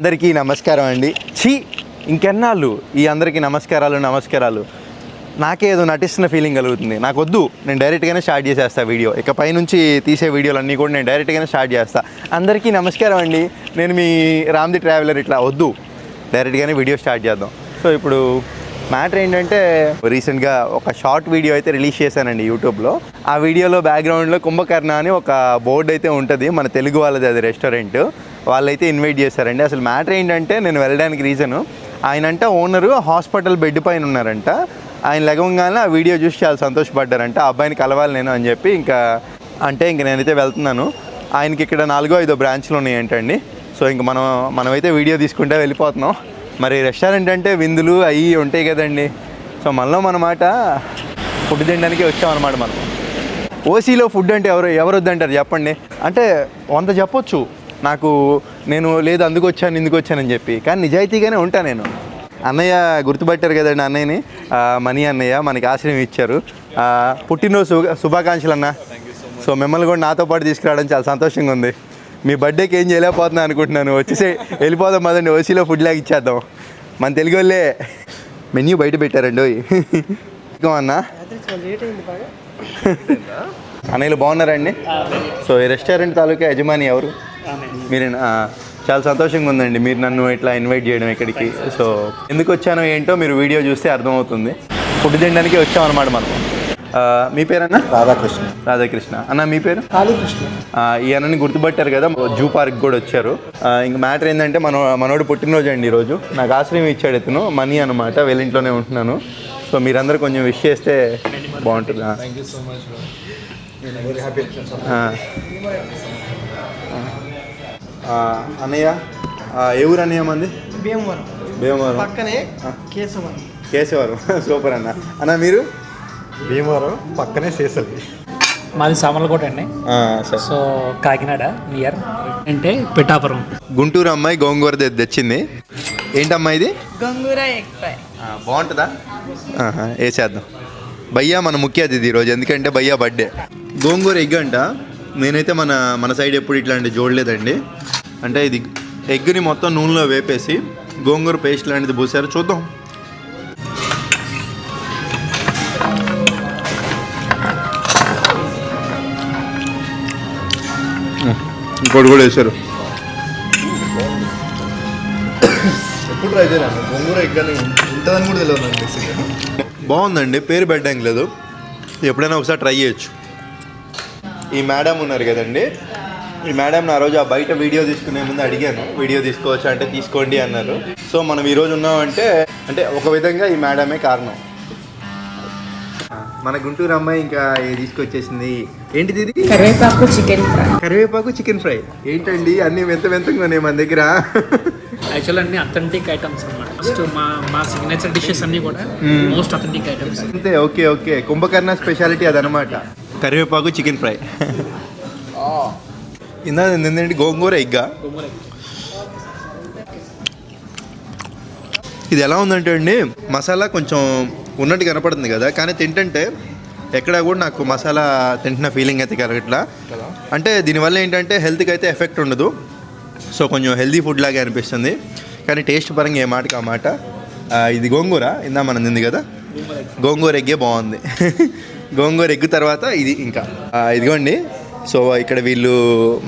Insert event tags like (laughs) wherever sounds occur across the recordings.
అందరికీ నమస్కారం అండి. ఛీ ఇంకెన్నాళ్ళు ఈ అందరికీ నమస్కారాలు నమస్కారాలు. నాకేదో నటిస్తున్న ఫీలింగ్ కలుగుతుంది. నాకు వద్దు నేను డైరెక్ట్గానే స్టార్ట్ చేసేస్తా వీడియో. ఇక పైనుంచి తీసే వీడియోలన్నీ కూడా నేను డైరెక్ట్గానే స్టార్ట్ చేస్తా. అందరికీ నమస్కారం అండి. నేను మీ రామ్ది ట్రావెలర్ ఇట్లా వద్దు. డైరెక్ట్గానే వీడియో స్టార్ట్ చేద్దాం. సో ఇప్పుడు మ్యాటర్ ఏంటంటే రీసెంట్గా ఒక షార్ట్ వీడియో అయితే రిలీజ్ చేశానండి యూట్యూబ్లో. ఆ వీడియోలో బ్యాక్గ్రౌండ్లో కుంభకర్ణ అని ఒక బోర్డు అయితే ఉంటుంది. మన తెలుగు వాళ్ళది అది రెస్టారెంట్ వాళ్ళైతే ఇన్వైట్ చేశారండి. అసలు మ్యాటర్ ఏంటంటే నేను వెళ్ళడానికి రీజను ఆయనంట ఓనరు హాస్పిటల్ బెడ్ పైన ఉన్నారంట. ఆయన లెగవంగానే ఆ వీడియో చూసి చాలా సంతోషపడ్డారంట. ఆ అబ్బాయిని కలవాలి నేను అని చెప్పి ఇంకా అంటే ఇంక నేనైతే వెళ్తున్నాను. ఆయనకి ఇక్కడ నాలుగో ఐదో బ్రాంచ్లు ఉన్నాయి ఏంటండి సో ఇంక మనం మనమైతే వీడియో తీసుకుంటే వెళ్ళిపోతున్నాం. మరి రెస్టారెంట్ అంటే విందులు అవి ఉంటాయి కదండి. సో మనలో మనమాట ఫుడ్ తినడానికి వచ్చామన్నమాట మనం. ఓసీలో ఫుడ్ అంటే ఎవరు ఎవరు వద్దంటారు చెప్పండి? అంటే వంద చెప్పొచ్చు. నాకు నేను లేదు అందుకు వచ్చాను ఇందుకు వచ్చానని చెప్పి. కానీ నిజాయితీగానే ఉంటా నేను. అన్నయ్య గుర్తుపట్టారు కదండి అన్నయ్యని. మణి అన్నయ్య మనకి ఆశ్రయం ఇచ్చారు. పుట్టినరోజు శుభ శుభాకాంక్షలు అన్న. సో మిమ్మల్ని కూడా నాతో పాటు తీసుకురావడం చాలా సంతోషంగా ఉంది. మీ బర్త్డేకి ఏం చేయలేకపోతున్నాను అనుకుంటున్నాను. వచ్చేసే వెళ్ళిపోదాం పదండి ఓసీలో ఫుడ్ లాగా ఇచ్చేద్దాం. మన తెలుగు వాళ్ళే. మెన్యూ బయట పెట్టారండి అన్నా. అన్నయ్యలు బాగున్నారండి సో ఈ రెస్టారెంట్ తాలూకా యజమాని ఎవరు? మీరు చాలా సంతోషంగా ఉందండి. మీరు నన్ను ఇట్లా ఇన్వైట్ చేయడం ఇక్కడికి. సో ఎందుకు వచ్చానో ఏంటో మీరు వీడియో చూస్తే అర్థమవుతుంది. ఫుడ్ తినడానికి వచ్చామన్నమాట మనం. ఆ, మీ పేరన్నా? రాధాకృష్ణ. రాధాకృష్ణ. అన్న మీ పేరు? కాళీకృష్ణ. ఆ, ఈ అన్నని గుర్తుపట్టారు కదా జూ పార్క్ కూడా వచ్చారు. ఇంక మ్యాటర్ ఏంటంటే మన మనోడు పుట్టినరోజు అండి ఈరోజు. నాకు ఆశ్రయం ఇచ్చాడు ఇతను మనీ అనమాట వెళ్ళింట్లోనే ఉంటున్నాను. సో మీరందరూ కొంచెం విష్ చేస్తే బాగుంటుంది. ఆ. ఆ. ఆ, అన్నయ్య? ఏ ఊరు అన్నయ్య మంది? భీమవరం. భీమవరం. పక్కనే కేశవరం. కేశవరం. (laughs) సూపర్ అన్న. అన్న మీరు? భీమవరం పక్కనే శేషలి మాది సామర్లకోట అండి. ఆ, సరే సో కాకినాడ నియర్ అంటే పిఠాపురం. గుంటూరు అమ్మాయి గోంగూర తెచ్చింది. ఏంటమ్మా ఇది? గంగూర ఎగ్ ఫ్రై. ఆ, బాగుంటుందా? వేసేద్దాం భయ్యా మన ముఖ్య అతిథి ఈరోజు ఎందుకంటే భయ్యా బర్త్డే గోంగూర ఎగ్ అంట. నేనైతే మన మన సైడ్ ఎప్పుడు ఇట్లాంటి చూడలేదండి అంటే ఇది ఎగ్ని మొత్తం నూనెలో వేపేసి గోంగూర పేస్ట్ లాంటిది పూసారు చూద్దాం. ఇంకోటి కూడా వేశారు ఎప్పుడు ట్రై చేయలేదు గోంగూర ఎగ్గని ఉంటుందని కూడా తెలియదు బాగుందండి పేరు పెట్టడానికి లేదు. ఎప్పుడైనా ఒకసారి ట్రై చేయొచ్చు. ఈ మేడం ఉన్నారు కదండి. ఈ మేడం ఆ రోజు ఆ బయట వీడియో తీసుకునే ముందు అడిగాను వీడియో తీసుకోవచ్చు అంటే తీసుకోండి అన్నారు. సో మనం ఈరోజు ఉన్నామంటే అంటే ఒక విధంగా ఈ మేడమే కారణం. మన గుంటూరు అమ్మాయి ఇంకా ఏ తీసుకొచ్చేసింది. ఏంటిది ఇది కరివేపాకు చికెన్ ఫ్రై. కరివేపాకు చికెన్ ఫ్రై. ఏంటండి? అన్ని వింత వింతగా ఉన్నాయి మన దగ్గర. యాక్చువల్ అన్ని అథెంటిక్ ఐటమ్స్ అన్నమాట. ఫస్ట్ మా మా సిగ్నేచర్ డిషెస్ అన్ని కూడా మోస్ట్ అథెంటిక్ ఐటమ్స్ అంతే ఓకే ఓకే. కుంభకర్ణ స్పెషాలిటీ అదనమాట కరివేపాకు చికెన్ ఫ్రై. ఇందా ఏంటంటే గోంగూర ఎగ్గా? ఇది ఎలా ఉందంటే అండి మసాలా కొంచెం ఉన్నట్టు కనపడుతుంది కదా కానీ తింటుంటే ఎక్కడ కూడా నాకు మసాలా తింటున్న ఫీలింగ్ అయితే కలగట్లా. అంటే దీనివల్ల ఏంటంటే హెల్త్కి అయితే ఎఫెక్ట్ ఉండదు. సో కొంచెం హెల్దీ ఫుడ్ లాగే అనిపిస్తుంది. కానీ టేస్ట్ పరంగా ఏ మాటకి ఆ మాట? ఇది గోంగూర ఇందా మనం తింది కదా. గోంగూర ఎగ్గే బాగుంది. (laughs) గోంగూర ఎగ్ తర్వాత ఇది ఇంకా. ఇదిగోండి. సో ఇక్కడ వీళ్ళు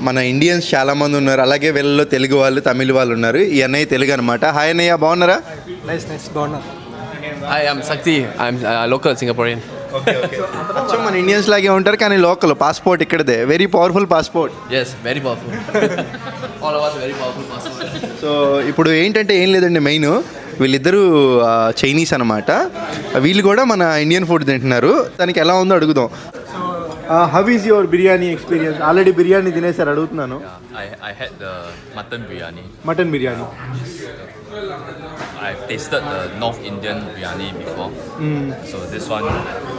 మన ఇండియన్స్ చాలా మంది ఉన్నారు. అలాగే వీళ్ళలో తెలుగు వాళ్ళు తమిళ వాళ్ళు ఉన్నారు. ఈ అన్నయ్య తెలుగు అనమాట హాయ్ అన్నయ్య బాగున్నారా? నైస్ నైస్ బాగున్నారు Hi, I'm Sakti. I'm local Singaporean. అచ్చం మన ఇండియన్స్ లాగే ఉంటారు కానీ local passport ఇక్కడదే. Very powerful passport Yes, very powerful. (laughs) All of us very powerful passport. So ఇప్పుడు ఏంటంటే ఏం లేదండి మెయిన్ వీళ్ళిద్దరూ చైనీస్ అనమాట వీళ్ళు కూడా మన ఇండియన్ ఫుడ్ తింటున్నారు. దానికి ఎలా ఉందో అడుగుదాం. How is your biryani experience already biryani తినేసారు అడుగుతున్నాను. Mutton biryani. Mutton biryani I've tasted the North Indian biryani before. So this one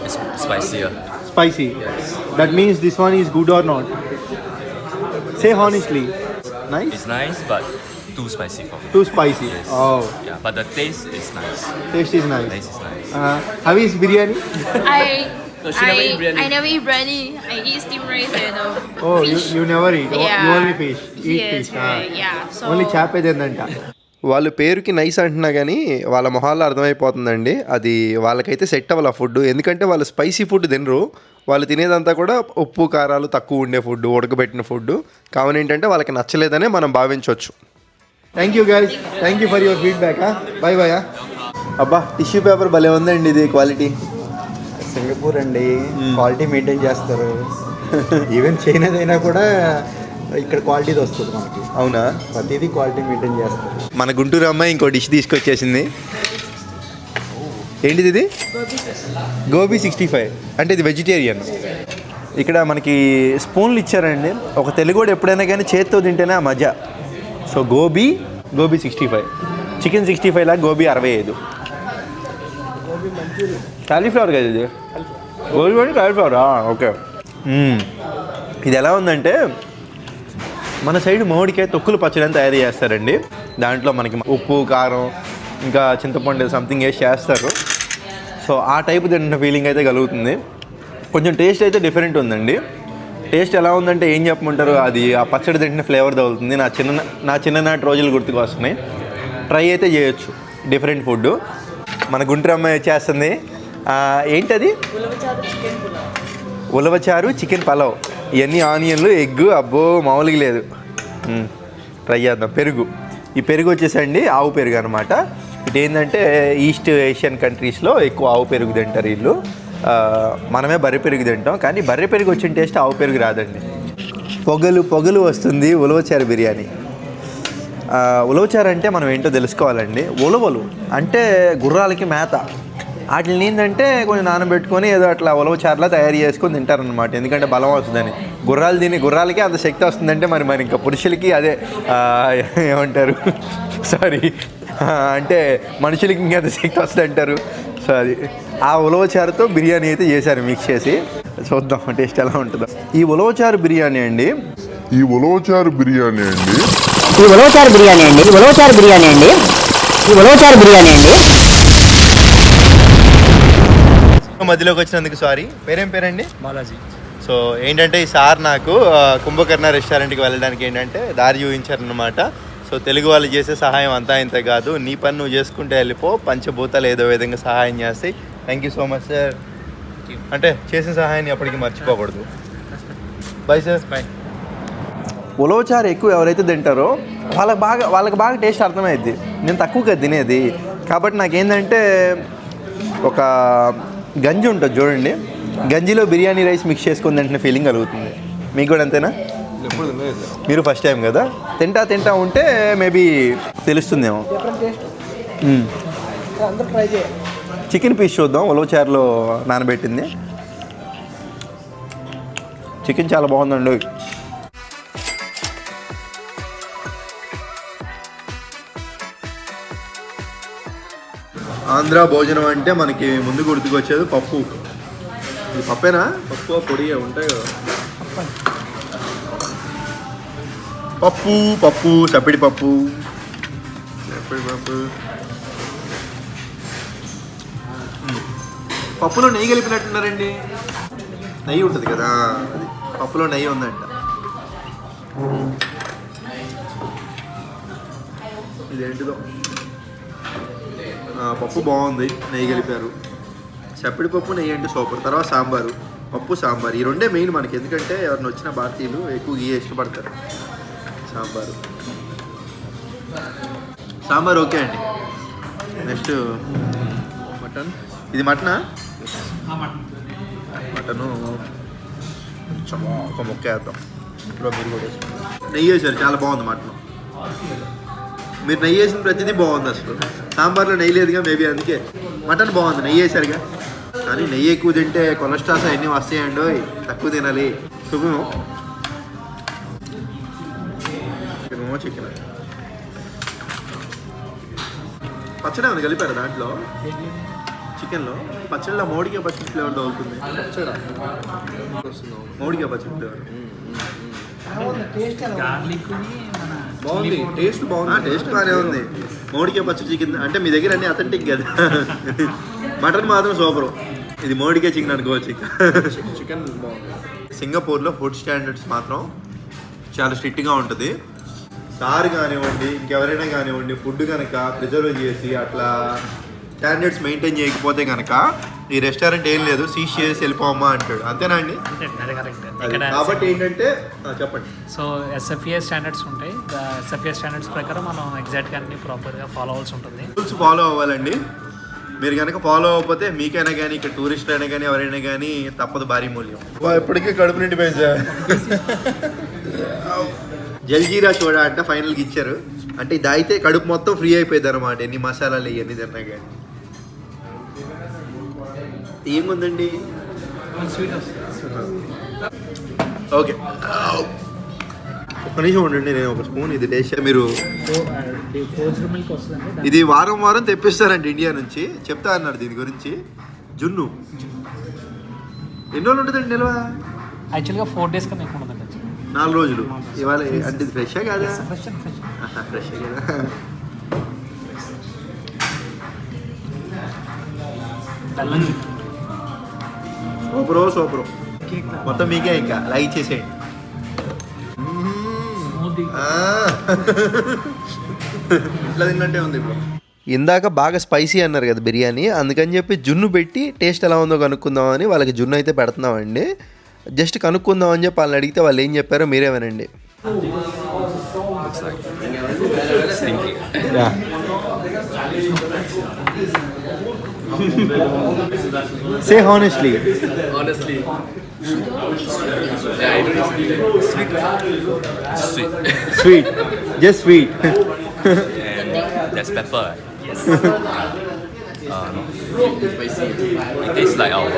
is spicier. Spicy that means this one is good or not say honestly nice It's nice, but too spicy for me. Too spicy oh Yeah, but the taste is nice. Taste is nice Taste is nice. How is biryani I No, she never I, eat biryani. I never eat biryani. I eat steamed rice and uh, oh fish. You never eat Yeah. You only fish eat Yes, fish right, yeah. So only చేప ఏంటంట వాళ్ళ పేరుకి nice అంటున్నా కానీ వాళ్ళ మొహాల్లో అర్థమైపోతుందండి అది వాళ్ళకైతే set అవ్వాలి ఆ ఫుడ్ ఎందుకంటే వాళ్ళు స్పైసీ ఫుడ్ తినరు వాళ్ళు తినేదంతా కూడా ఉప్పు కారాలు తక్కువ ఉండే ఫుడ్ ఉడకబెట్టిన ఫుడ్ కావున ఏంటంటే వాళ్ళకి నచ్చలేదనే మనం భావించవచ్చు thank you guys thank you for your feedback bye bye అబ్బా టిష్యూ పేపర్ భలే ఉందండి ఇది క్వాలిటీ సింగపూర్ అండి. క్వాలిటీ మెయింటైన్ చేస్తారు. (laughs) ఈవెన్ చైనాదైనా కూడా ఇక్కడ క్వాలిటీది వస్తుంది మనకి. అవునా? ప్రతిదీ క్వాలిటీ మెయింటైన్ చేస్తారు. మన గుంటూరు అమ్మాయి ఇంకో డిష్ తీసుకొచ్చేసింది. ఏంటిది ఇది? గోబీ సిక్స్టీ ఫైవ్ అంటే ఇది వెజిటేరియన్ ఇక్కడ మనకి స్పూన్లు ఇచ్చారండి. ఒక తెలుగుడు ఎప్పుడైనా కానీ చేత్తో తింటేనే ఆ మజా. So gobi gobi sixty five chicken sixty five లాగా గోబీ అరవై ఐదు. కాలీఫ్లవర్ కదా ఇది? గోబీ అంటే కాలీఫ్లవరా ఓకే ఇది ఎలా ఉందంటే మన సైడ్ మామిడికాయ తొక్కులు పచ్చడి అని తయారు చేస్తారండి. దాంట్లో మనకి ఉప్పు కారం ఇంకా చింతపండు సంథింగ్ వేసి చేస్తారు. సో ఆ టైప్ తింటున్న ఫీలింగ్ అయితే కలుగుతుంది. కొంచెం టేస్ట్ అయితే డిఫరెంట్ ఉందండి. టేస్ట్ ఎలా ఉందంటే ఏం చెప్పమంటారు? అది ఆ పచ్చడి తింటున్న ఫ్లేవర్ తగులుతుంది. నా చిన్న నా చిన్ననాటి రోజులు గుర్తుకు వస్తున్నాయి. ట్రై అయితే చేయొచ్చు. డిఫరెంట్ ఫుడ్ మన గుంటూరు అమ్మాయి వచ్చేస్తుంది ఏంటది? ఉలవచారు చికెన్ పలావ్. ఇవన్నీ ఆనియన్లు ఎగ్ అబ్బో మామూలుగా లేదు. ట్రై చేద్దాం. పెరుగు. ఈ పెరుగు వచ్చేసండి ఆవు పెరుగు అనమాట ఇటు ఏంటంటే ఈస్ట్ ఏషియన్ కంట్రీస్లో ఎక్కువ ఆవు పెరుగు తింటారు వీళ్ళు. మనమే బర్రె పెరుగు తింటాం కానీ బర్రె పెరుగు వచ్చిన టేస్ట్ ఆవు పెరుగు రాదండి. పొగలు పొగలు వస్తుంది ఉలవచారు బిర్యానీ. ఉలవచారు అంటే మనం ఏంటో తెలుసుకోవాలండి. ఉలవలు అంటే గుర్రాలకి మేత. వాటిని ఏంటంటే కొంచెం నానబెట్టుకొని ఏదో అట్లా ఉలవచారులా తయారు చేసుకొని తింటారనమాట ఎందుకంటే బలం వస్తుందని. గుర్రాలు తిని గుర్రాలకి అంత శక్తి వస్తుందంటే మరి మరి ఇంకా పురుషులకి అదే ఏమంటారు? (laughs) సారీ అంటే మనుషులకి ఇంకెంత శక్తి వస్తుంది అంటారు సో అది. ఆ ఉలవచారుతో బిర్యానీ అయితే చేశారు మిక్స్ చేసి. చూద్దాం టేస్ట్ ఎలా ఉంటుందో. ఈ ఉలవచారు బిర్యానీ అండి. ఈ ఉలవచారు బిర్యానీ అండి. ఈ ఉలవచారు బిర్యానీ అండి ఈ ఉలవచారు బిర్యానీ అండి ఈ ఉలవచారు బిర్యానీ అండి. మధ్యలోకి వచ్చినందుకు సారీ పేరేం పేరండి? బాలాజీ. సో ఏంటంటే ఈ సార్ నాకు కుంభకర్ణ రెస్టారెంట్కి వెళ్ళడానికి ఏంటంటే దారి చూపించారనమాట సో తెలుగు వాళ్ళు చేసే సహాయం అంతా ఇంత కాదు. నీ పని నువ్వు చేసుకుంటే వెళ్ళిపో పంచభూతాలు ఏదో విధంగా సహాయం చేస్తాయి. Thank you so much sir అంటే చేసిన సహాయాన్ని ఎప్పటికీ మర్చిపోకూడదు. బాయ్ సార్ బాయ్ ఉలవచారు ఎక్కువ ఎవరైతే తింటారో వాళ్ళకి బాగా వాళ్ళకి బాగా టేస్ట్ అర్థమైద్ది. నేను తక్కువగా తినేది. కాబట్టి నాకేంటంటే ఒక గంజి ఉంటుంది చూడండి. గంజిలో బిర్యానీ రైస్ మిక్స్ చేసుకుని తింటున్న ఫీలింగ్ కలుగుతుంది. మీకు కూడా అంతేనా. మీరు ఫస్ట్ టైం కదా? తింటా తింటా ఉంటే మేబీ తెలుస్తుందేమో. మ్మ్. చికెన్ పీస్ చూద్దాం. ఉలవచారులో నానబెట్టింది. చికెన్ చాలా బాగుందండి. ఆంధ్ర భోజనం అంటే మనకి ముందు గుర్తుకొచ్చేది పప్పు. ఇది పప్పేనా? పప్పు పొడి ఉంటాయి కదా. పప్పు పప్పు చప్పిడి పప్పు. చప్పిడి పప్పు. పప్పులో నెయ్యి కలిపినట్టున్నారండి. నెయ్యి ఉంటుంది కదా. అది పప్పులో నెయ్యి ఉందంట. ఇదేంటిదో? పప్పు బాగుంది. నెయ్యి కలిపారు. చప్పిడి పప్పు నెయ్యి అంటే సూపర్. తర్వాత సాంబారు. పప్పు సాంబార్. ఈ రెండే మెయిన్ మనకి. ఎందుకంటే ఎవరిని వచ్చిన భారతీయులు ఎక్కువ గీ ఇష్టపడతారు. సాంబారు. సాంబార్ ఓకే అండి. Next mutton. ఇది మటనా? మటను కొంచెం ఒక ముక్క వేద్దాం. ఇప్పుడు మీరు కూడా. నెయ్యి వేసారు చాలా బాగుంది మటన్. మీరు నెయ్యి వేసిన ప్రతిదీ బాగుంది అసలు. సాంబార్లో నెయ్యి లేదుగా మేబీ అందుకే. మటన్ బాగుంది నెయ్యి వేసారుగా. కానీ నెయ్యి ఎక్కువ తింటే కొలెస్ట్రాల్స్ అవన్నీ వస్తాయండి. తక్కువ తినాలి. శుభం చికెన్ చికెన్. పచ్చడి ఏమైనా కలిపారు దాంట్లో? చికెన్లో పచ్చడిలో మోడికాయ పచ్చడి ఫ్లేవర్ తగులుతుంది మోడికాయ పచ్చడి ఫ్లేవర్. బాగుంది. టేస్ట్ బాగుంది. టేస్ట్ బాగానే ఉంది. మోడికాయ పచ్చడి చికెన్ అంటే మీ దగ్గర అన్ని అథెంటిక్ కదా. మటన్ మాత్రం సూపర్. ఇది మోడికే చికెన్ అనుకోవచ్చు చికెన్ బాగుంది సింగపూర్లో ఫుడ్ స్టాండర్డ్స్ మాత్రం చాలా స్ట్రిక్ట్గా ఉంటుంది. సార్ కానివ్వండి ఇంకెవరైనా కానివ్వండి ఫుడ్ కనుక ప్రిజర్వ్ చేసి అట్లా స్టాండర్డ్స్ మెయింటైన్ చేయకపోతే కనుక ఈ రెస్టారెంట్ ఏం లేదు సీజ్ చేసి వెళ్ళిపోమ్మా అంటాడు. అంతేనా అండి? అది కరెక్ట్ ఇక్కడ కాబట్టి ఏంటంటే ఆ, చెప్పండి. సో ఎస్ఎఫ్ఏ స్టాండర్డ్స్ ఉంటాయి. ఎస్ఎఫ్ఏ స్టాండర్డ్స్ ప్రకారం మనం ఎగ్జాక్ట్గా అన్ని ప్రాపర్గా ఫాలో అవ్వాల్సి ఉంటుంది. రూల్స్ ఫాలో అవ్వాలండి. మీరు కనుక ఫాలో అవ్వకపోతే మీకైనా కానీ ఇక్కడ టూరిస్ట్ అయినా కానీ ఎవరైనా కానీ తప్పదు భారీ మూల్యం. ఇప్పటికీ కడుపు నిండిపోయింది సార్. జల్జీరా చూడ అంటే ఫైనల్కి ఇచ్చారు. అంటే ఇది అయితే కడుపు మొత్తం ఫ్రీ అయిపోయింది అనమాట ఎన్ని మసాలాలు ఇవన్నీ తిన్నా కానీ ఏముందండి? ఓకే. ఒక్క నిమిషం ఉండండి నేను ఒక స్పూన్ ఇది టేస్ట్ మీరు ఇది వారం వారం తెప్పిస్తారండి ఇండియా నుంచి. చెప్తా అన్నారు దీని గురించి. జున్ను. ఎన్ని రోజులు ఉంటుందండి నిల్వ? యాక్చువల్గా ఫోర్ డేస్ కన్నా ఎక్కువ నాలుగు రోజులు. ఇవాళ అంటే ఇది ఫ్రెషా కాదా? ఫ్రెష్ ఫ్రెష్ కదా. సూపరో సూపరో. మొత్తం మీకే ఇంకా లైక్ చేసేయండి. ఇట్లా తిన్నట్టే ఉంది ఇప్పుడు. ఇందాక బాగా స్పైసీ అన్నారు కదా బిర్యానీ అందుకని చెప్పి జున్ను పెట్టి టేస్ట్ ఎలా ఉందో కనుక్కుందామని వాళ్ళకి జున్ను అయితే పెడుతున్నామండి. జస్ట్ కనుక్కుందాం అని చెప్పి వాళ్ళని అడిగితే వాళ్ళు ఏం చెప్పారో మీరే వినండి. Say honestly Honestly. Yeah, I don't Sweet. Sweet just sweet And there's pepper. Yes. uh, no. spicy. It tastes like our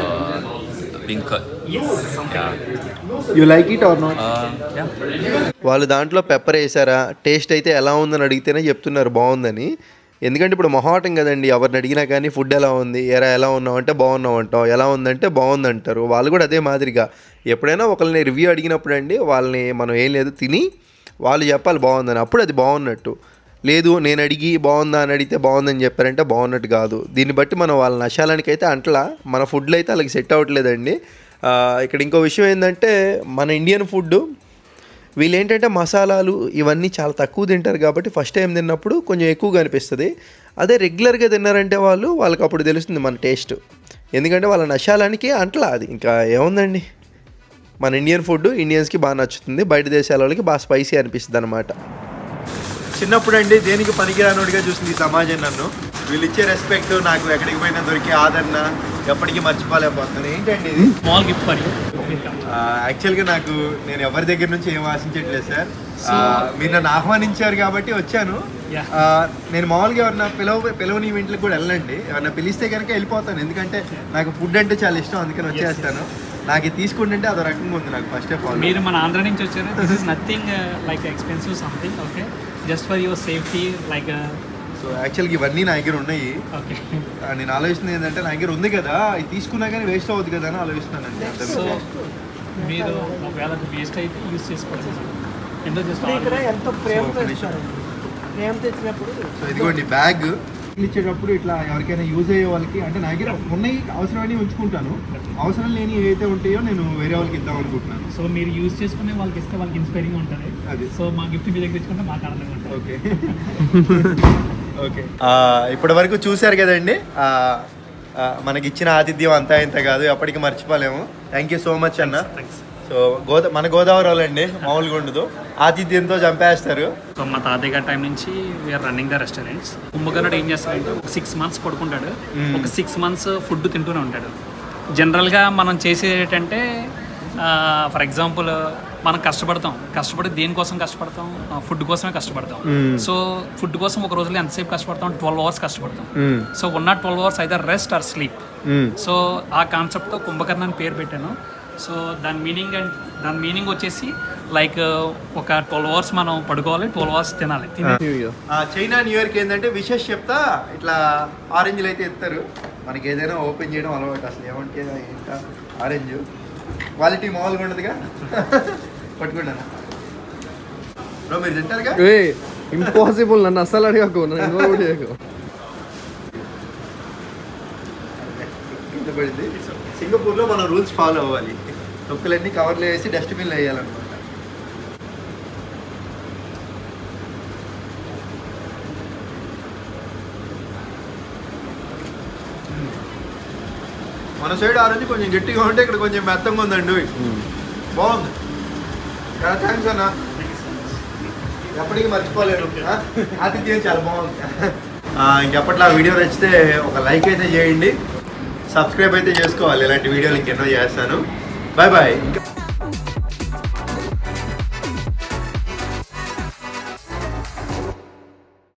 beancurd. Yes. Yeah. You like it or not Uh, yeah. వాళ్ళు దాంట్లో pepper వేసారా taste అయితే ఎలా ఉందని అడిగితేనే చెప్తున్నారు బాగుందని ఎందుకంటే ఇప్పుడు మొహాటం కదండి ఎవరిని అడిగినా కానీ ఫుడ్ ఎలా ఉంది ఎరా ఎలా ఉన్నావు అంటే బాగున్నావు అంటాం ఎలా ఉందంటే బాగుంది అంటారు వాళ్ళు కూడా అదే మాదిరిగా. ఎప్పుడైనా ఒకరిని రివ్యూ అడిగినప్పుడు అండి వాళ్ళని మనం ఏం లేదు తిని వాళ్ళు చెప్పాలి బాగుందని. అప్పుడు అది బాగున్నట్టు. లేదు నేను అడిగి బాగుందా అని అడిగితే బాగుందని చెప్పారంటే బాగున్నట్టు కాదు. దీన్ని బట్టి మనం వాళ్ళ నశాలానికి అయితే అంటలా. మన ఫుడ్లో అయితే వాళ్ళకి సెట్ అవ్వట్లేదండి. ఇక్కడ ఇంకో విషయం ఏంటంటే మన ఇండియన్ ఫుడ్ వీళ్ళు ఏంటంటే మసాలాలు ఇవన్నీ చాలా తక్కువ తింటారు కాబట్టి ఫస్ట్ టైం తిన్నప్పుడు కొంచెం ఎక్కువగా అనిపిస్తుంది. అదే రెగ్యులర్గా తిన్నారంటే వాళ్ళు వాళ్ళకి అప్పుడు తెలుస్తుంది మన టేస్ట్ ఎందుకంటే వాళ్ళ నశాలానికి అంటలా అది. ఇంకా ఏముందండి? మన ఇండియన్ ఫుడ్ ఇండియన్స్కి బాగా నచ్చుతుంది. బయట దేశాల వాళ్ళకి బాగా స్పైసీ అనిపిస్తుంది అనమాట చిన్నప్పుడు అండి దేనికి పనికిరానోడిగా చూసింది ఈ సమాజం నన్ను. వీళ్ళు ఇచ్చే రెస్పెక్ట్ నాకు ఎక్కడికి పోయినా దొరికే ఆదరణ ఎప్పటికీ మర్చిపోలేకపోతున్నాను. ఏంటండి ఇది? స్మాల్ గిఫ్ట్ ఫర్ యాక్చువల్గా నాకు నేను ఎవరి దగ్గర నుంచి ఏం ఆశించట్లేదు సార్. మీరు నన్ను ఆహ్వానించారు కాబట్టి వచ్చాను. నేను మామూలుగా ఎవరన్నా పిలవ పిలవని ఇంట్లోకి కూడా వెళ్ళండి ఎవరన్నా పిలిస్తే కనుక వెళ్ళిపోతాను. ఎందుకంటే నాకు ఫుడ్ అంటే చాలా ఇష్టం అందుకని వచ్చేస్తాను. నాకు తీసుకుంటుంటే అదో రకంగా ఉంది నాకు ఫస్ట్ ఆఫ్ ఆల్ మీరు మన ఆంధ్ర నుంచి వచ్చారు? This is nothing like expensive something okay just for your safety like so యాక్చువల్గా ఇవన్నీ నా దగ్గర ఉన్నాయి. నేను ఆలోచిస్తుంది ఏంటంటే నా దగ్గర ఉంది కదా ఇది తీసుకున్నా కానీ వేస్ట్ అవ్వదు కదా అని ఆలోచిస్తున్నానండి. అంతే. సో మీరు ఒకవేళ వేస్ట్ అయితే యూస్ చేసుకోవచ్చు ఎంతో ప్రేమతో ప్రేమతో ఇచ్చినప్పుడు సో ఇదిగోండి బ్యాగ్ ఇచ్చేటప్పుడు ఇట్లా ఎవరికైనా యూజ్ అయ్యే వాళ్ళకి అంటే నా దగ్గర ఉన్నాయి అవసరమని ఉంచుకుంటాను. అవసరం లేని ఏవైతే ఉంటాయో నేను వేరే వాళ్ళకి ఇద్దాం అనుకుంటున్నాను. సో మీరు యూజ్ చేసుకునే వాళ్ళకి ఇస్తే వాళ్ళకి ఇన్స్పైరింగ్ ఉంటుంది. అది. సో మా గిఫ్ట్ మీ దగ్గర ఇచ్చుకుంటే మాకు ఆనందంగా ఉంటుంది. ఓకే (laughs) ఇప్పటి వరకు చూశారు కదండి. మనకి ఇచ్చిన ఆతిథ్యం అంతా ఇంత కాదు ఎప్పటికీ మర్చిపోలేము. థ్యాంక్ యూ సో మచ్ అన్న. సో గోదా మన గోదావరి వాళ్ళండి మామూలుగా ఉండదు. ఆతిథ్యంతో చంపేస్తారు. సో మా తాతయ్య గారి టైం నుంచి వీఆర్ రన్నింగ్ ద రెస్టారెంట్స్ కుంభకర్ణుడు ఏం చేస్తాడంటే ఒక సిక్స్ మంత్స్ పడుకుంటాడు. ఒక సిక్స్ మంత్స్ ఫుడ్ తింటూనే ఉంటాడు. జనరల్గా మనం చేసేది ఏంటంటే ఫర్ ఎగ్జాంపుల్ మనం కష్టపడతాం. కష్టపడి దేనికోసం కష్టపడతాం? ఫుడ్ కోసమే కష్టపడతాం. సో ఫుడ్ కోసం ఒక రోజులో ఎంతసేపు కష్టపడతాం? ట్వెల్వ్ అవర్స్ కష్టపడతాం. సో ఉన్న ట్వెల్వ్ అవర్స్ అయితే రెస్ట్ ఆర్ స్లీప్ సో ఆ కాన్సెప్ట్తో కుంభకర్ణ అని పేరు పెట్టాను. సో దాని మీనింగ్ అండ్ దాని మీనింగ్ వచ్చేసి లైక్ ఒక ట్వెల్వ్ అవర్స్ మనం పడుకోవాలి ట్వెల్వ్ అవర్స్ తినాలి. చైనా న్యూ ఇయర్కి ఏంటంటే విశేష చెప్తా ఇట్లా ఆరెంజ్లు అయితే ఇస్తారు. మనకి ఏదైనా ఓపెన్ చేయడం అలవాటు అసలు ఏమంటే ఇంకా ఆరెంజ్ క్వాలిటీ మామూలుగా ఉండదుగా పట్టుకున్నాను బ్రో మీరు తింటారుగా? ఇంపాసిబుల్ నన్ను అస్సలు అడగకు నన్ను ఇన్వాల్వ్ చేయకు. పడింది. సింగపూర్లో మనం రూల్స్ ఫాలో అవ్వాలి. తొక్కులన్నీ కవర్లో వేసి డస్ట్బిన్లో వేయాలన్నమాట. మన సైడ్ ఆ రోజు కొంచెం గట్టిగా ఉంటే ఇక్కడ కొంచెం మెత్తంగా ఉందండి బాగుంది. చాలా థ్యాంక్స్ అన్న. ఎప్పటికీ మర్చిపోలేను? ఆతిథ్యం చాలా బాగుంది. ఆ, ఇంకెప్పట్లో ఆ వీడియో నచ్చితే ఒక లైక్ అయితే చేయండి. సబ్స్క్రైబ్ అయితే చేసుకోవాలి. ఇలాంటి వీడియోలు ఇంకెన్నో చేస్తాను. Bye bye